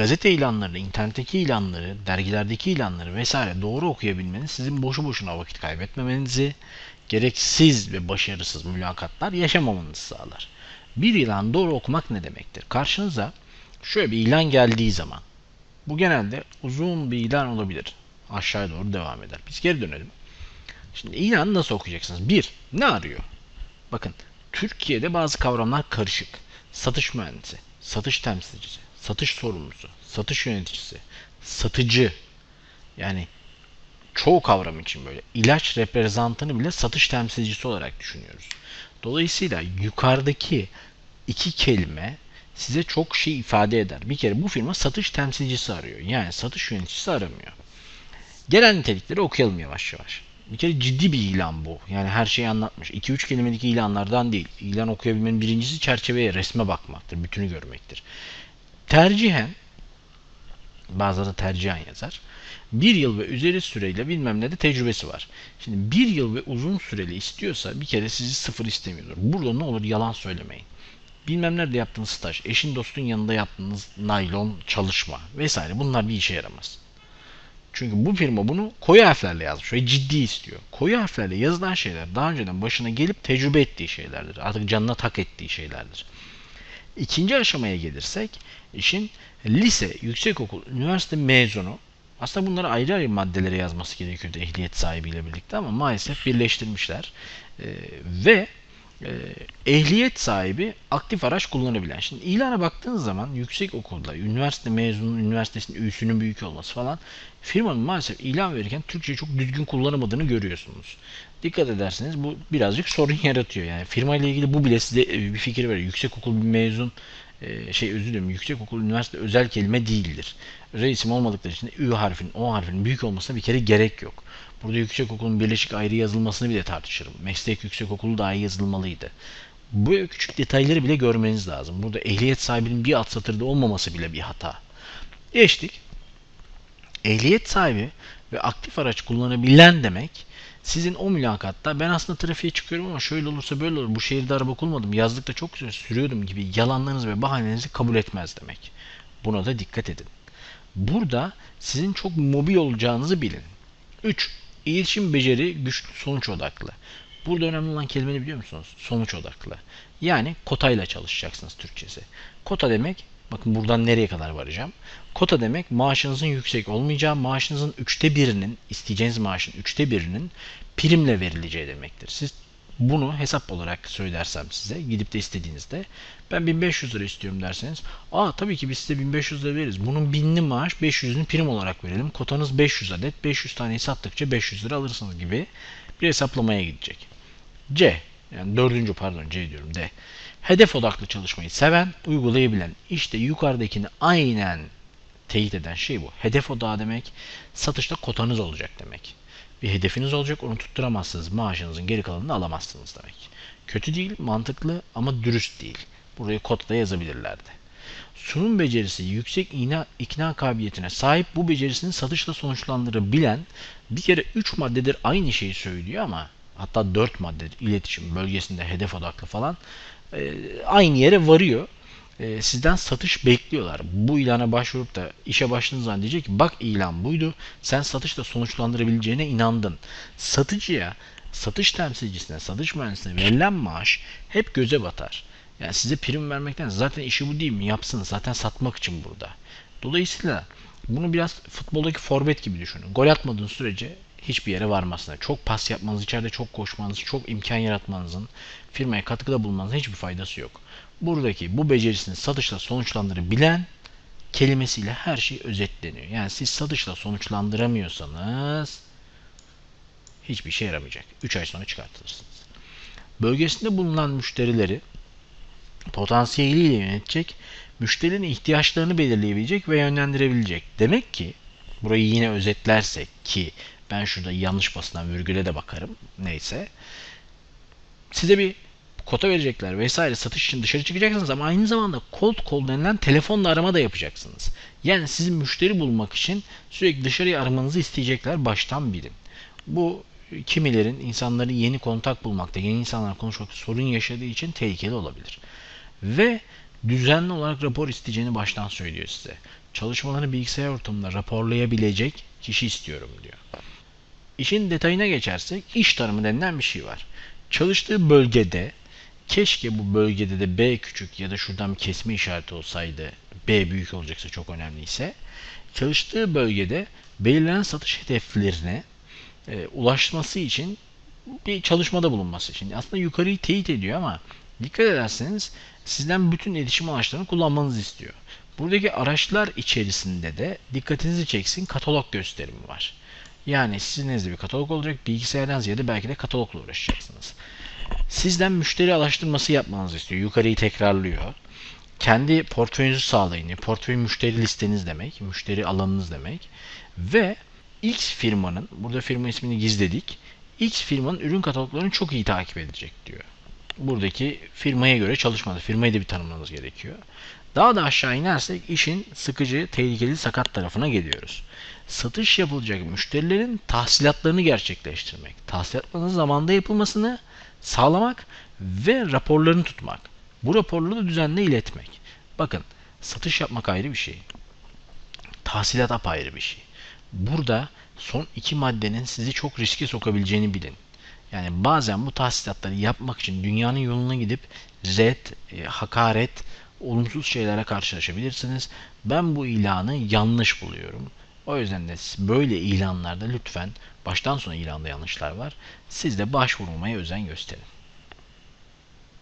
gazete ilanlarını, internetteki ilanları, dergilerdeki ilanları vesaire doğru okuyabilmeniz sizin boşu boşuna vakit kaybetmemenizi, gereksiz ve başarısız mülakatlar yaşamamanızı sağlar. Bir ilan doğru okumak ne demektir? Karşınıza şöyle bir ilan geldiği zaman bu genelde uzun bir ilan olabilir. Aşağıya doğru devam eder. Biz geri dönelim. Şimdi ilan nasıl okuyacaksınız? Bir, ne arıyor? Bakın Türkiye'de bazı kavramlar karışık. Satış mühendisi, satış temsilcisi, satış sorumlusu, satış yöneticisi, satıcı. Yani çoğu kavram için böyle. ilaç reprezentantını bile satış temsilcisi olarak düşünüyoruz. Dolayısıyla yukarıdaki iki kelime size çok şey ifade eder. Bir kere bu firma satış temsilcisi arıyor. Yani satış yöneticisi aramıyor. Gelen nitelikleri okuyalım yavaş yavaş. Bir kere ciddi bir ilan bu. Yani her şeyi anlatmış. 2-3 kelimelik ilanlardan değil. İlan okuyabilmenin birincisi çerçeveye, resme bakmaktır. Bütünü görmektir. Tercihen bazıları tercihen yazar. Bir yıl ve üzeri süreyle bilmem ne de tecrübesi var. Şimdi bir yıl ve uzun süreli istiyorsa bir kere sizi sıfır istemiyordur. Burada ne olur yalan söylemeyin. Bilmem nerede yaptığınız staj, eşin dostun yanında yaptığınız naylon çalışma vesaire bunlar bir işe yaramaz. Çünkü bu firma bunu koyu harflerle yazmış ve ciddi istiyor. Koyu harflerle yazılan şeyler daha önceden başına gelip tecrübe ettiği şeylerdir. Artık canına tak ettiği şeylerdir. İkinci aşamaya gelirsek işin lise, yüksekokul, üniversite mezunu aslında bunları ayrı ayrı maddelere yazması gerekiyordu ehliyet sahibiyle birlikte ama maalesef birleştirmişler. Ee, ve ehliyet sahibi aktif araç kullanabilen. Şimdi ilana baktığınız zaman yüksek okulda üniversite mezunu, üniversitesinin üyüsünün büyük olması falan firmanın maalesef ilan verirken Türkçeyi çok düzgün kullanamadığını görüyorsunuz. Dikkat ederseniz bu birazcık sorun yaratıyor. Yani firma ile ilgili bu bile size e, bir fikir veriyor. Yüksek okul bir mezun e, şey özür dilerim yüksek okul üniversite özel kelime değildir. Özel isim olmadıkları için Ü harfinin O harfinin büyük olmasına bir kere gerek yok. Burada yüksek okulun birleşik ayrı yazılmasını bile tartışırım. Meslek yüksek okulu daha iyi yazılmalıydı. Bu küçük detayları bile görmeniz lazım. Burada ehliyet sahibinin bir alt satırda olmaması bile bir hata. Geçtik. Ehliyet sahibi ve aktif araç kullanabilen demek sizin o mülakatta ben aslında trafiğe çıkıyorum ama şöyle olursa böyle olur. Bu şehirde araba kullanmadım. Yazlıkta çok güzel sürüyordum gibi yalanlarınız ve bahanenizi kabul etmez demek. Buna da dikkat edin. Burada sizin çok mobil olacağınızı bilin. 3. İletişim beceri güçlü sonuç odaklı. Burada önemli olan kelimeyi biliyor musunuz? Sonuç odaklı. Yani kotayla çalışacaksınız Türkçesi. Kota demek bakın buradan nereye kadar varacağım. Kota demek maaşınızın yüksek olmayacağı, maaşınızın üçte birinin, isteyeceğiniz maaşın üçte birinin primle verileceği demektir. Siz bunu hesap olarak söylersem size gidip de istediğinizde ben 1500 lira istiyorum derseniz aa tabii ki biz size 1500 lira veririz. Bunun binli maaş 500'ünü prim olarak verelim. Kotanız 500 adet. 500 taneyi sattıkça 500 lira alırsınız gibi bir hesaplamaya gidecek. C yani dördüncü pardon C diyorum D. Hedef odaklı çalışmayı seven, uygulayabilen. İşte yukarıdakini aynen teyit eden şey bu. Hedef odağı demek satışta kotanız olacak demek bir hedefiniz olacak. Onu tutturamazsınız. Maaşınızın geri kalanını alamazsınız demek. Kötü değil, mantıklı ama dürüst değil. Buraya kodda yazabilirlerdi. Sunum becerisi yüksek ina, ikna kabiliyetine sahip bu becerisini satışla sonuçlandırabilen bir kere 3 maddedir aynı şeyi söylüyor ama hatta 4 maddedir iletişim bölgesinde hedef odaklı falan e, aynı yere varıyor e, sizden satış bekliyorlar. Bu ilana başvurup da işe başladığınız zaman diyecek ki bak ilan buydu. Sen satışla sonuçlandırabileceğine inandın. Satıcıya, satış temsilcisine, satış mühendisine verilen maaş hep göze batar. Yani size prim vermekten zaten işi bu değil mi? Yapsın. Zaten satmak için burada. Dolayısıyla bunu biraz futboldaki forvet gibi düşünün. Gol atmadığın sürece hiçbir yere varmasına. Çok pas yapmanız, içeride çok koşmanız, çok imkan yaratmanızın, firmaya katkıda bulunmanızın hiçbir faydası yok buradaki bu becerisini satışla sonuçlandırabilen kelimesiyle her şey özetleniyor. Yani siz satışla sonuçlandıramıyorsanız hiçbir şey yaramayacak. 3 ay sonra çıkartılırsınız. Bölgesinde bulunan müşterileri potansiyeliyle yönetecek, müşterinin ihtiyaçlarını belirleyebilecek ve yönlendirebilecek. Demek ki burayı yine özetlersek ki ben şurada yanlış basılan virgüle de bakarım. Neyse. Size bir kota verecekler vesaire satış için dışarı çıkacaksınız ama aynı zamanda cold call denilen telefonla arama da yapacaksınız. Yani sizin müşteri bulmak için sürekli dışarıya aramanızı isteyecekler baştan bilin. Bu kimilerin insanları yeni kontak bulmakta, yeni insanlarla konuşmakta sorun yaşadığı için tehlikeli olabilir. Ve düzenli olarak rapor isteyeceğini baştan söylüyor size. Çalışmalarını bilgisayar ortamında raporlayabilecek kişi istiyorum diyor. İşin detayına geçersek iş tanımı denilen bir şey var. Çalıştığı bölgede keşke bu bölgede de B küçük ya da şuradan bir kesme işareti olsaydı B büyük olacaksa çok önemliyse çalıştığı bölgede belirlenen satış hedeflerine e, ulaşması için bir çalışmada bulunması için. Aslında yukarıyı teyit ediyor ama dikkat ederseniz sizden bütün iletişim araçlarını kullanmanızı istiyor. Buradaki araçlar içerisinde de dikkatinizi çeksin katalog gösterimi var. Yani sizin elinizde bir katalog olacak. Bilgisayardan ziyade belki de katalogla uğraşacaksınız. Sizden müşteri araştırması yapmanızı istiyor. Yukarıyı tekrarlıyor. Kendi portföyünüzü sağlayın. Portföy müşteri listeniz demek. Müşteri alanınız demek. Ve X firmanın, burada firma ismini gizledik. X firmanın ürün kataloglarını çok iyi takip edecek diyor. Buradaki firmaya göre çalışmadı. Firmayı da bir tanımlamamız gerekiyor. Daha da aşağı inersek işin sıkıcı, tehlikeli, sakat tarafına geliyoruz. Satış yapılacak müşterilerin tahsilatlarını gerçekleştirmek. Tahsilatların zamanda yapılmasını sağlamak ve raporlarını tutmak. Bu raporları da düzenli iletmek. Bakın satış yapmak ayrı bir şey. Tahsilat apayrı bir şey. Burada son iki maddenin sizi çok riske sokabileceğini bilin. Yani bazen bu tahsilatları yapmak için dünyanın yoluna gidip red, e, hakaret, olumsuz şeylere karşılaşabilirsiniz. Ben bu ilanı yanlış buluyorum. O yüzden de böyle ilanlarda lütfen baştan sona ilanda yanlışlar var. Siz de başvurmaya özen gösterin.